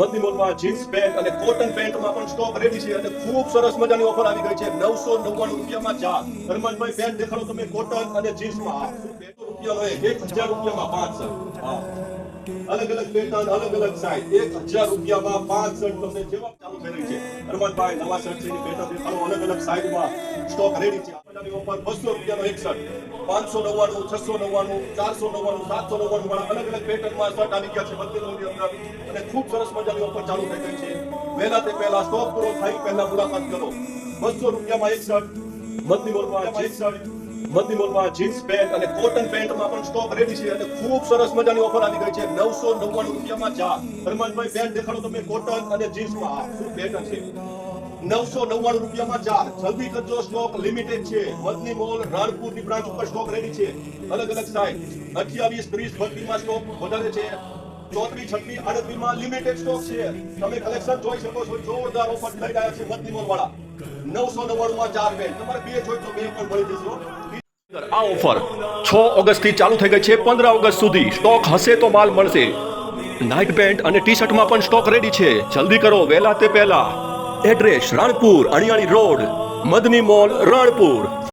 મધની મોલમાં jeans pant અને cotton પેન્ટમાં પણ સ્ટોક રેડી છે અને ખૂબ સરસ મજાની ઓફર આવી ગઈ છે. નવસો નવ્વાણું રૂપિયામાં ચાર હનુમાનભાઈ પેન્ટ દેખાડો તમે કોટન અને જીન્સમાં. બેસો રૂપિયાનો એક એક હજાર રૂપિયામાં પાંચ શર્ટ. અલગ અલગ પેટર્ન, અલગ અલગ સાઈઝ એક હજાર રૂપિયામાં પાંચ શર્ટ તમને જેવા ચાલુ રહી છે. હરમનભાઈ, નવા શર્ટ પેટર્ન દેખાડો. અલગ અલગ સાઈઝમાં સ્ટોક રેડી છે. આપણાની ઓફર બસો રૂપિયાનો એક શર્ટ પાંચસો નવ્વાણું, છસો નવ્વાણું, ચારસો નવ્વાણું, સાતસો નવ્વાણું વાળા અલગ અલગ પેટર્નમાં શર્ટ આવી ગયા છે મંદિરોની અંદર. અને ખૂબ સરસ મજાની ઓફર ચાલુ થઈ ગઈ છે. વહેલા તે પહેલા સ્ટોક પૂરો થાય, પહેલા મુલાકાત કરો. બસો રૂપિયામાં એક શર્ટ મધની મોલમાં જીન્સ શર્ટ મધની મોલમાં જીન્સ પેન્ટ અને કોટન પેન્ટમાં પણ સ્ટોક રેડી છે. અને ખૂબ સરસ મજાની ઓફર આવી ગઈ છે. નવસો નવ્વાણું રૂપિયામાં ચાર હરમનભાઈ પેન્ટ દેખાડો તમે કોટન અને જીન્સમાં. શું પેટર્ન છે? નવસો નવ્વાણું રૂપિયામાં ચાર જલ્દી કરજો, સ્ટોક લિમિટેડ છે. મદની મોલ રાણપુરની બ્રાન્ચ ઉપર સ્ટોક રેડી છે. અલગ અલગ સાઈઝ. અઠ્યાવીસ, ત્રીસ બત્રીસમાં સ્ટોક વધારે છે. ચોત્રીસ, છત્રીસ, આડત્રીસમાં લિમિટેડ સ્ટોક છે. તમે કલેક્શન જોઈ શકો છો. જોરદાર ઓફર લઈ રહ્યા છે મધની મોલ વાળા નવસો નવ્વાણું માં ચાર બેન. તમારે બે જોઈ તો બે પણ મળી જશે. આ ઓફર છ ઓગસ્ટથી ચાલુ થઈ ગઈ છે. પંદર ઓગસ્ટ સુધી સ્ટોક હશે તો માલ મળશે. નાઇટ પેન્ટ અને ટી શર્ટમાં પણ સ્ટોક રેડી છે. જલ્દી કરો. વહેલા તે પહેલા. Address Ranpur Aniyali road Madni mall Ranpur.